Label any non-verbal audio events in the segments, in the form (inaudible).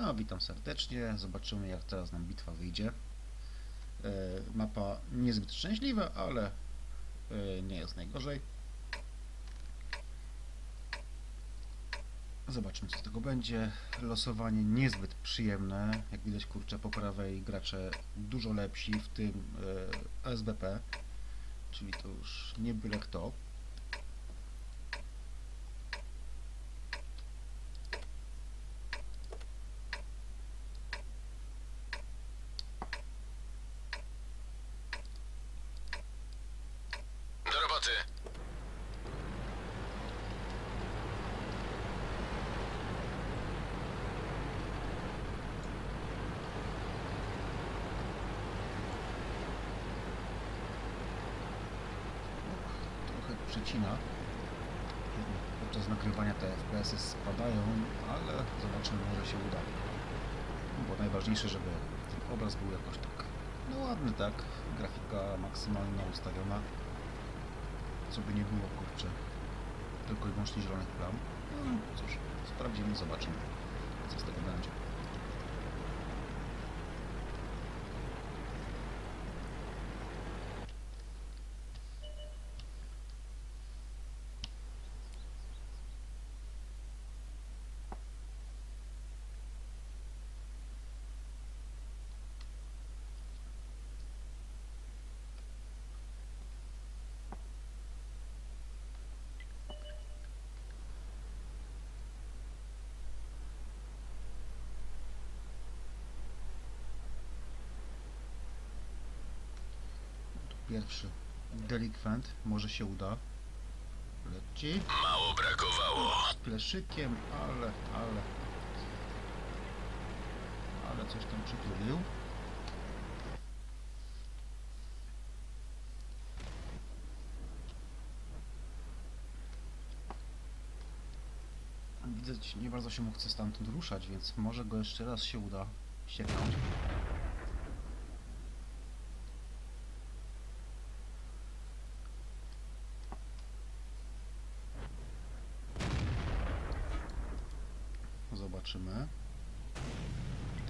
No, witam serdecznie. Zobaczymy, jak teraz nam bitwa wyjdzie. E, mapa niezbyt szczęśliwa, ale e, nie jest najgorzej. Zobaczmy, co z tego będzie. Losowanie niezbyt przyjemne. Jak widać, kurczę, po prawej gracze dużo lepsi, w tym e, SBP, czyli to już nie byle kto. Przecina. Podczas nagrywania te FPS-y spadają, ale zobaczymy, może się uda. Bo najważniejsze, żeby obraz był jakoś tak, no ładny, tak? Grafika maksymalna ustawiona. Co by nie było, kurczę, tylko i wyłącznie zielonych plam. No cóż, sprawdzimy, zobaczymy, co z tego będzie. Pierwszy delikwent, może się uda. Leci. Mało brakowało. Pleszykiem, ale, ale... Ale coś tam przytulił. Widać, nie bardzo się mu chce stamtąd ruszać, więc może go jeszcze raz się uda sieknąć. Zobaczymy.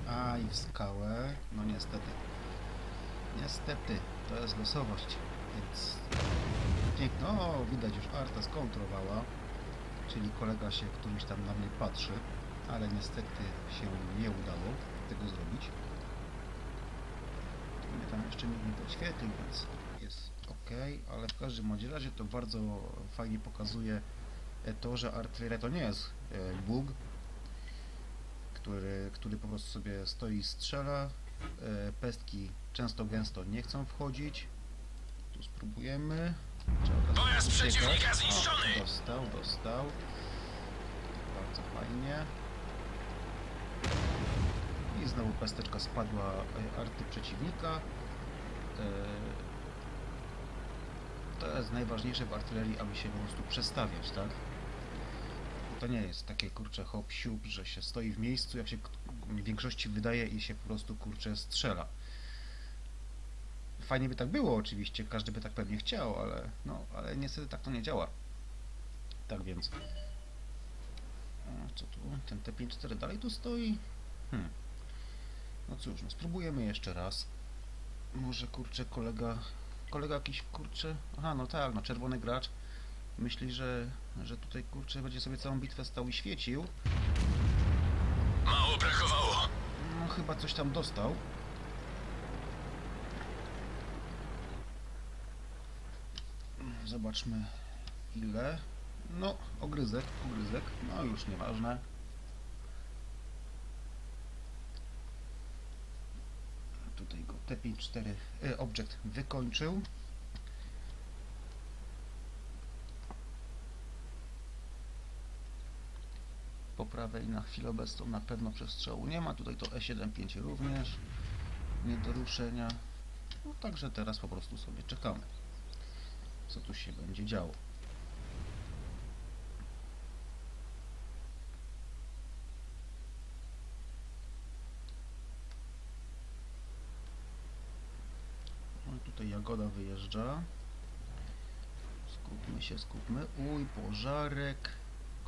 A i w skałę. No niestety. Niestety, to jest losowość. Więc piękno. O, widać już Arta skontrowała. Czyli kolega się któryś tam na mnie patrzy. Ale niestety się nie udało tego zrobić. Mnie tam jeszcze nikt nie podświetlił, więc jest ok. Ale w każdym razie to bardzo fajnie pokazuje to, że artyleria to nie jest e, bóg, który, który po prostu sobie stoi i strzela. E, Pestki często gęsto nie chcą wchodzić. Tu spróbujemy. Pojazd przeciwnika zniszczony. O, dostał, dostał. Bardzo fajnie. I znowu pesteczka spadła e, arty przeciwnika. E, To jest najważniejsze w artylerii, aby się po prostu przestawiać, tak? To nie jest takie kurcze hop siup, że się stoi w miejscu, jak się w większości wydaje i się po prostu kurcze strzela. Fajnie by tak było oczywiście, każdy by tak pewnie chciał, ale no, ale niestety tak to nie działa. Tak więc. O, co tu? Ten T54 dalej tu stoi? Hmm. No cóż, no spróbujemy jeszcze raz. Może kurczę kolega. Kolega jakiś kurczę. Aha, no tak, no czerwony gracz. Myśli, że, że tutaj kurczę będzie sobie całą bitwę stał i świecił. Mało brakowało. No chyba coś tam dostał. Zobaczmy ile. No, ogryzek, ogryzek. No już nieważne. Tutaj go T54 e, object wykończył. Prawej na chwilę obecną na pewno przestrzału nie ma. Tutaj to E75 również. Nie do ruszenia. No także teraz po prostu sobie czekamy. Co tu się będzie działo. No tutaj Jagoda wyjeżdża. Skupmy się, skupmy. Uj, pożarek.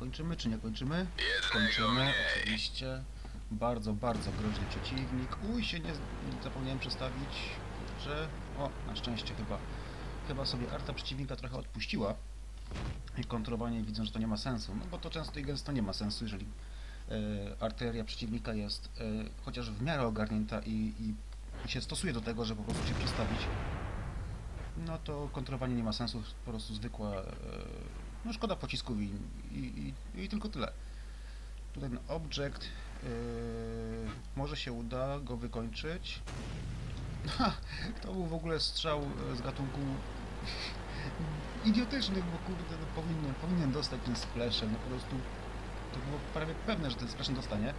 Kończymy czy nie kończymy? Kończymy, oczywiście. Bardzo, bardzo groźny przeciwnik. Uj, się nie, nie zapomniałem przestawić, że... O, na szczęście chyba, chyba sobie arta przeciwnika trochę odpuściła. I kontrowanie widzę, że to nie ma sensu. No bo to często i gęsto nie ma sensu, jeżeli e, artyleria przeciwnika jest e, chociaż w miarę ogarnięta i, i, i się stosuje do tego, że po prostu się przestawić. No to kontrowanie nie ma sensu, po prostu zwykła... No szkoda pocisków i, i, i, i tylko tyle. Tutaj ten object yy, może się uda go wykończyć. Ha, to był w ogóle strzał e, z gatunku (laughs) idiotyczny, bo kurde, no powinien, powinien dostać ten splashem, no po prostu to było prawie pewne, że ten splashem dostanie,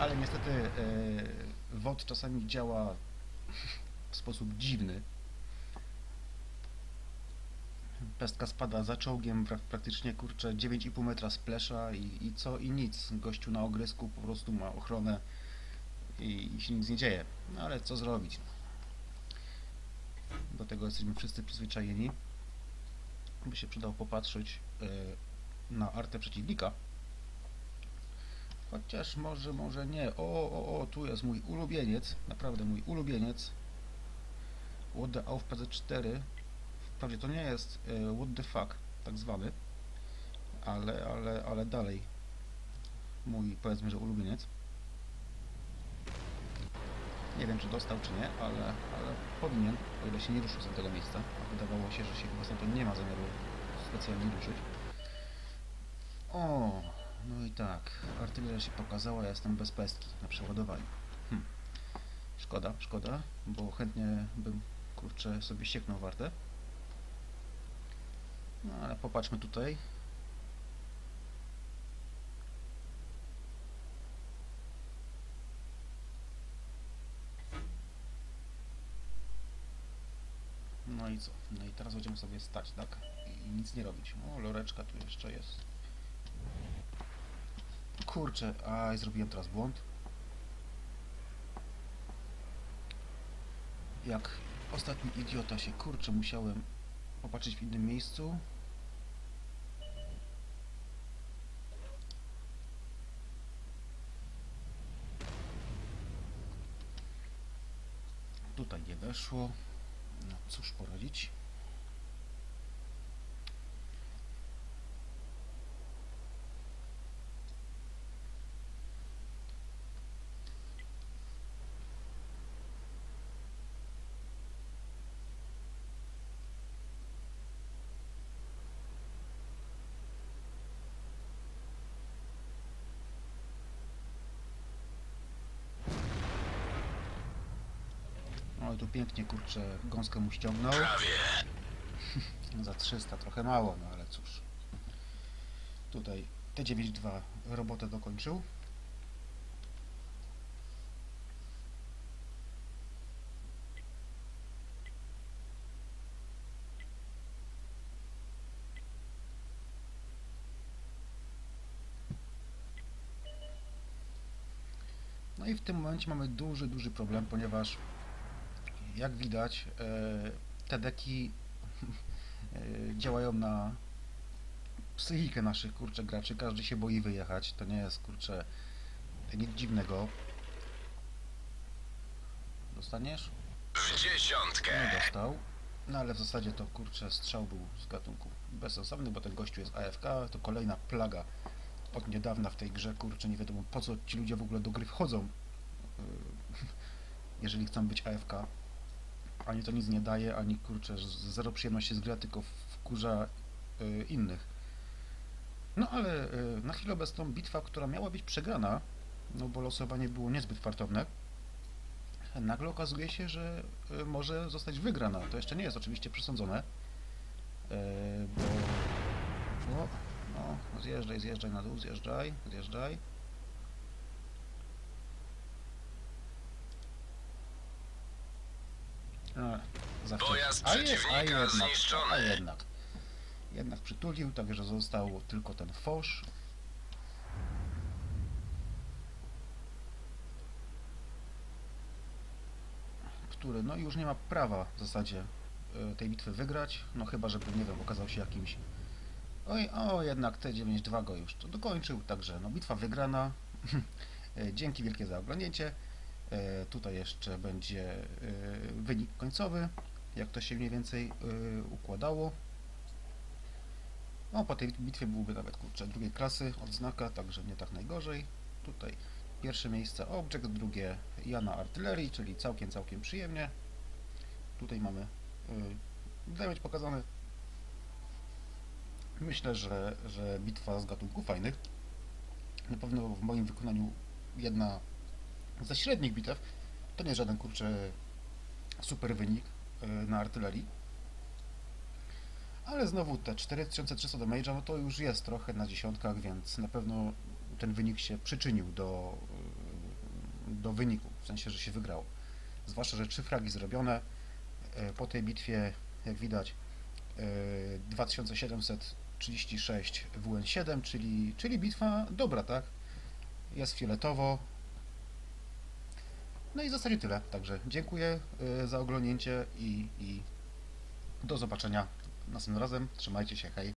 ale niestety yy, WOD czasami działa w sposób dziwny. Pestka spada za czołgiem, pra praktycznie kurczę 9,5 metra splesza i, i co i nic. Gościu na ogrysku po prostu ma ochronę i, i się nic nie dzieje. No ale co zrobić? Do tego jesteśmy wszyscy przyzwyczajeni. By się przydało popatrzeć yy, na artę przeciwnika. Chociaż może, może nie. O, o, o, tu jest mój ulubieniec. Naprawdę mój ulubieniec. The Auf PZ4 Wprawdzie to nie jest e, what the fuck, tak zwany, ale, ale, ale dalej mój, powiedzmy, że ulubieniec. Nie wiem, czy dostał, czy nie, ale, ale powinien, o ile się nie ruszył z tego miejsca. A wydawało się, że się chyba stamtąd nie ma zamiaru specjalnie ruszyć. O, no i tak, artyleria się pokazała, ja jestem bez pestki na przeładowaniu. Hm. Szkoda, szkoda, bo chętnie bym, kurczę, sobie sieknął wartę. No ale popatrzmy tutaj. No i co? No i teraz będziemy sobie stać, tak? I nic nie robić. O, loreczka tu jeszcze jest. Kurczę, a zrobiłem teraz błąd. Jak ostatni idiota się, kurczę, musiałem popatrzeć w innym miejscu. Tutaj nie weszło. No cóż poradzić. Oj, tu pięknie, kurczę, gąskę mu ściągnął. Prawie. (laughs) Za 300 trochę mało, no ale cóż. Tutaj T92 robotę dokończył. No i w tym momencie mamy duży, duży problem, ponieważ jak widać e, te deki (laughs) e, działają na psychikę naszych kurczę graczy. Każdy się boi wyjechać. To nie jest kurczę nic dziwnego. Dostaniesz? W dziesiątkę. Nie dostał. No ale w zasadzie to kurczę strzał był z gatunku bezsensowny, bo ten gościu jest AFK. To kolejna plaga od niedawna w tej grze. Kurczę, nie wiadomo po co ci ludzie w ogóle do gry wchodzą. e, (laughs) Jeżeli chcą być AFK ani to nic nie daje, ani kurczę, zero przyjemności z gra, tylko wkurza y, innych. No ale y, na chwilę obecną bitwa, która miała być przegrana, no bo losowanie było niezbyt fartowne, nagle okazuje się, że y, może zostać wygrana. To jeszcze nie jest oczywiście przesądzone, y, bo... O, no, zjeżdżaj, zjeżdżaj na dół, zjeżdżaj, zjeżdżaj. A, za Pojazd a, jest, a jednak, zniszczony. a jednak. Jednak przytulił, także został tylko ten fosz. Który no już nie ma prawa w zasadzie e, tej bitwy wygrać, no chyba żeby, nie wiem, okazał się jakimś Oj, o, jednak T92 go już to dokończył, także no bitwa wygrana. (laughs) E, Dzięki wielkie za oglądnięcie. E, Tutaj jeszcze będzie e, wynik końcowy, jak to się mniej więcej e, układało. No, po tej bitwie byłby nawet kurczę drugiej klasy odznaka, także nie tak najgorzej. Tutaj pierwsze miejsce Object, drugie Jana Artylerii, czyli całkiem, całkiem przyjemnie. Tutaj mamy y, damage pokazany. Myślę, że, że bitwa z gatunków fajnych. Na pewno w moim wykonaniu jedna ze średnich bitew. To nie jest żaden kurczę super wynik y, na artylerii. Ale znowu te 4300 damage'a, no to już jest trochę na dziesiątkach, więc na pewno ten wynik się przyczynił do, y, do wyniku, w sensie, że się wygrało. Zwłaszcza, że trzy fragi zrobione. E, Po tej bitwie, jak widać, e, 2736 WN7, czyli, czyli bitwa dobra, tak? Jest fioletowo. No i w zasadzie tyle. Także dziękuję e, za oglądnięcie i, i do zobaczenia następnym razem. Trzymajcie się, hej.